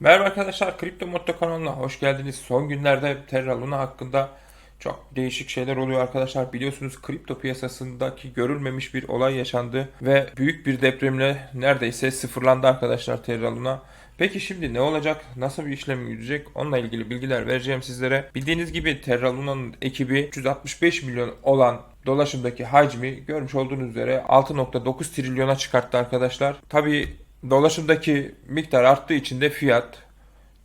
Merhaba arkadaşlar, Kripto Mutlu kanalına hoş geldiniz. Son günlerde Terra Luna hakkında çok değişik şeyler oluyor arkadaşlar. Biliyorsunuz kripto piyasasındaki görülmemiş bir olay yaşandı ve büyük bir depremle neredeyse sıfırlandı arkadaşlar Terra Luna. Peki şimdi ne olacak? Nasıl bir işlem yürüyecek? Onunla ilgili bilgiler vereceğim sizlere. Bildiğiniz gibi Terra Luna'nın ekibi 365 milyon olan dolaşımdaki hacmi görmüş olduğunuz üzere 6.9 trilyona çıkarttı arkadaşlar. Tabii dolaşımdaki miktar arttığı için de fiyat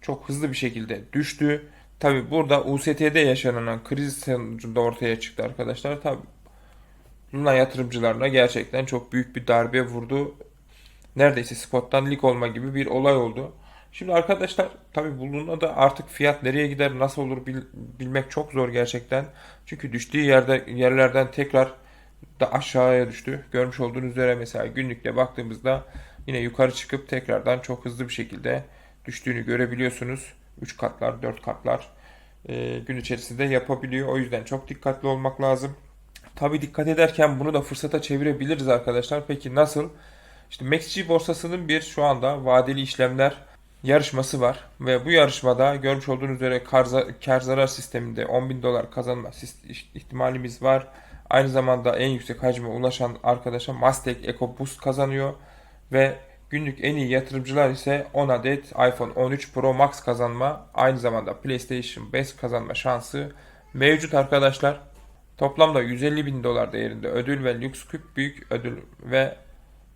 çok hızlı bir şekilde düştü. Tabi burada UST'de yaşanan kriz sonucunda ortaya çıktı arkadaşlar. Tabi Luna yatırımcılarına gerçekten çok büyük bir darbe vurdu. Neredeyse spottan lig olma gibi bir olay oldu. Şimdi arkadaşlar tabi bu Luna'da artık fiyat nereye gider nasıl olur bil- bilmek çok zor gerçekten. Çünkü düştüğü yerde yerlerden tekrar da aşağıya düştü. Görmüş olduğunuz üzere mesela günlükte baktığımızda yine yukarı çıkıp tekrardan çok hızlı bir şekilde düştüğünü görebiliyorsunuz. 3 katlar, 4 katlar e, gün içerisinde yapabiliyor. O yüzden çok dikkatli olmak lazım. Tabi dikkat ederken bunu da fırsata çevirebiliriz arkadaşlar. Peki nasıl? İşte MaxG borsasının bir şu anda vadeli işlemler yarışması var. Ve bu yarışmada görmüş olduğunuz üzere kar, kar zarar sisteminde 10 bin dolar kazanma ihtimalimiz var. Aynı zamanda en yüksek hacme ulaşan arkadaşa Mastek Eco Boost kazanıyor. Ve günlük en iyi yatırımcılar ise 10 adet iPhone 13 Pro Max kazanma, aynı zamanda PlayStation 5 kazanma şansı mevcut arkadaşlar. Toplamda 150 bin dolar değerinde ödül ve lüks küp büyük ödül ve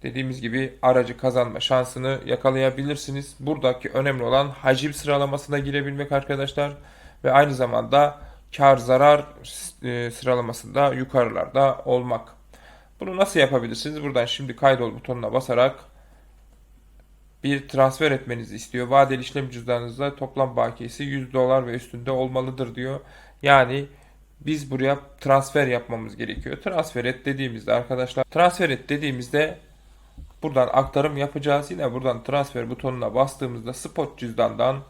dediğimiz gibi aracı kazanma şansını yakalayabilirsiniz. Buradaki önemli olan hacim sıralamasına girebilmek arkadaşlar ve aynı zamanda kar zarar e, sıralamasında yukarılarda olmak. Bunu nasıl yapabilirsiniz? Buradan şimdi kaydol butonuna basarak bir transfer etmenizi istiyor. Vadeli işlem cüzdanınızda toplam bakiyesi 100 dolar ve üstünde olmalıdır diyor. Yani biz buraya transfer yapmamız gerekiyor. Transfer et dediğimizde arkadaşlar transfer et dediğimizde buradan aktarım yapacağız. Yine buradan transfer butonuna bastığımızda spot cüzdandan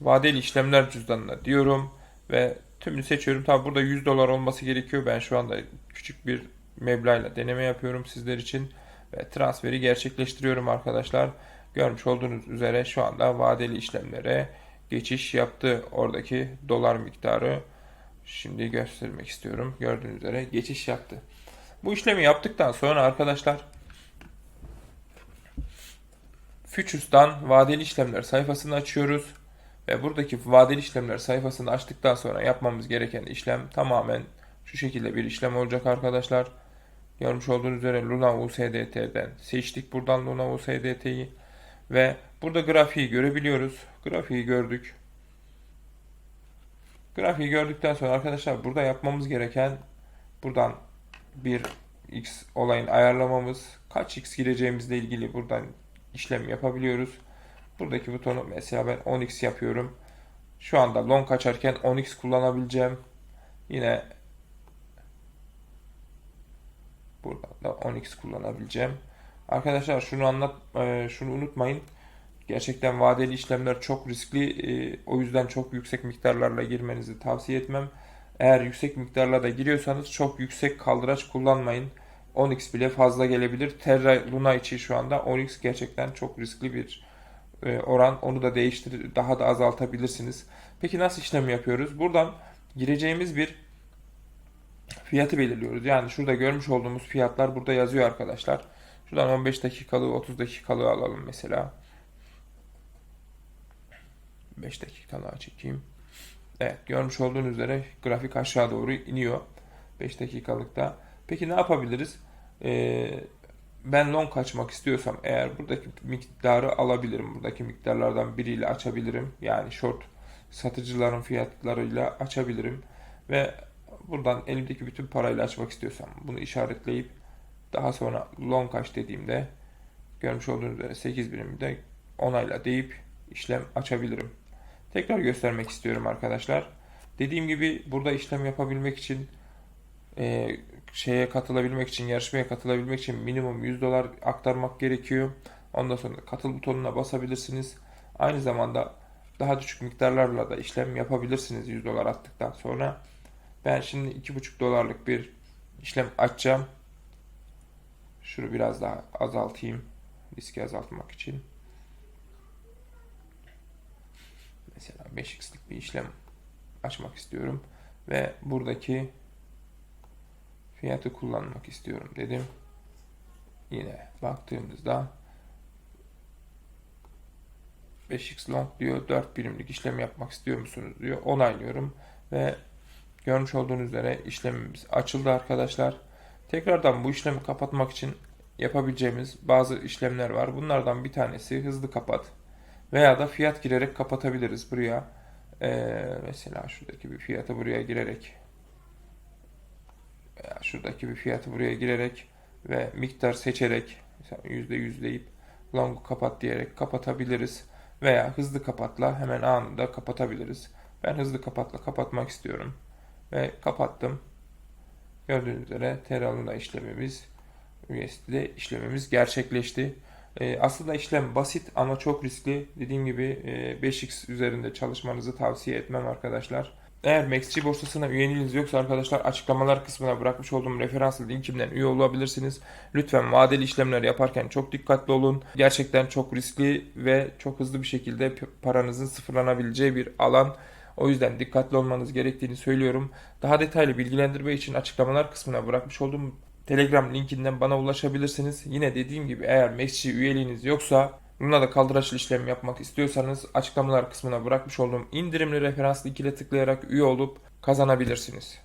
vadeli işlemler cüzdanına diyorum ve tümünü seçiyorum. Tabi burada 100 dolar olması gerekiyor. Ben şu anda küçük bir meblağla deneme yapıyorum sizler için ve transferi gerçekleştiriyorum arkadaşlar. Görmüş olduğunuz üzere şu anda vadeli işlemlere geçiş yaptı. Oradaki dolar miktarı şimdi göstermek istiyorum. Gördüğünüz üzere geçiş yaptı. Bu işlemi yaptıktan sonra arkadaşlar Futures'tan vadeli işlemler sayfasını açıyoruz. Ve buradaki vadeli işlemler sayfasını açtıktan sonra yapmamız gereken işlem tamamen şu şekilde bir işlem olacak arkadaşlar. Görmüş olduğunuz üzere Luna USDT'den seçtik buradan Luna USDT'yi ve burada grafiği görebiliyoruz. Grafiği gördük. Grafiği gördükten sonra arkadaşlar burada yapmamız gereken buradan bir x olayın ayarlamamız kaç x gireceğimizle ilgili buradan işlem yapabiliyoruz. Buradaki butonu mesela ben 10x yapıyorum. Şu anda long açarken 10x kullanabileceğim. Yine buradan da 10x kullanabileceğim. Arkadaşlar şunu anlat e, şunu unutmayın. Gerçekten vadeli işlemler çok riskli. E, O yüzden çok yüksek miktarlarla girmenizi tavsiye etmem. Eğer yüksek miktarlarda giriyorsanız çok yüksek kaldıraç kullanmayın. 10x bile fazla gelebilir. Terra Luna için şu anda 10x gerçekten çok riskli bir oran. Onu da değiştir daha da azaltabilirsiniz. Peki nasıl işlem yapıyoruz? Buradan gireceğimiz bir fiyatı belirliyoruz. Yani şurada görmüş olduğumuz fiyatlar burada yazıyor arkadaşlar. Şuradan 15 dakikalığı 30 dakikalığı alalım mesela. 5 dakikalığa çekeyim. Evet görmüş olduğunuz üzere grafik aşağı doğru iniyor. 5 dakikalıkta. Peki ne yapabiliriz? Ee, ben long açmak istiyorsam eğer buradaki miktarı alabilirim. Buradaki miktarlardan biriyle açabilirim. Yani short satıcıların fiyatlarıyla açabilirim. Ve buradan elimdeki bütün parayla açmak istiyorsam bunu işaretleyip daha sonra long aç dediğimde görmüş olduğunuz üzere 8 birimde onayla deyip işlem açabilirim. Tekrar göstermek istiyorum arkadaşlar. Dediğim gibi burada işlem yapabilmek için e, şeye katılabilmek için, yarışmaya katılabilmek için minimum 100 dolar aktarmak gerekiyor. Ondan sonra katıl butonuna basabilirsiniz. Aynı zamanda daha düşük miktarlarla da işlem yapabilirsiniz 100 dolar attıktan sonra. Ben şimdi 2,5 dolarlık bir işlem açacağım. Şunu biraz daha azaltayım. Riski azaltmak için. Mesela 5x'lik bir işlem açmak istiyorum. Ve buradaki fiyatı kullanmak istiyorum dedim. Yine baktığımızda 5x long diyor 4 birimlik işlem yapmak istiyor musunuz diyor. Onaylıyorum ve görmüş olduğunuz üzere işlemimiz açıldı arkadaşlar. Tekrardan bu işlemi kapatmak için yapabileceğimiz bazı işlemler var. Bunlardan bir tanesi hızlı kapat veya da fiyat girerek kapatabiliriz buraya. Ee, mesela şuradaki bir fiyatı buraya girerek şuradaki bir fiyatı buraya girerek ve miktar seçerek %100 deyip long'u kapat diyerek kapatabiliriz. Veya hızlı kapatla hemen anında kapatabiliriz. Ben hızlı kapatla kapatmak istiyorum. Ve kapattım. Gördüğünüz üzere Terraluna işlemimiz USD'de işlemimiz gerçekleşti. Ee, aslında işlem basit ama çok riskli. Dediğim gibi e, 5x üzerinde çalışmanızı tavsiye etmem arkadaşlar. Eğer MaxG borsasına üyeliğiniz yoksa arkadaşlar açıklamalar kısmına bırakmış olduğum referans linkimden üye olabilirsiniz. Lütfen vadeli işlemler yaparken çok dikkatli olun. Gerçekten çok riskli ve çok hızlı bir şekilde paranızın sıfırlanabileceği bir alan. O yüzden dikkatli olmanız gerektiğini söylüyorum. Daha detaylı bilgilendirme için açıklamalar kısmına bırakmış olduğum Telegram linkinden bana ulaşabilirsiniz. Yine dediğim gibi eğer MaxG üyeliğiniz yoksa Buna da kaldıraçlı işlem yapmak istiyorsanız açıklamalar kısmına bırakmış olduğum indirimli referans linkine tıklayarak üye olup kazanabilirsiniz.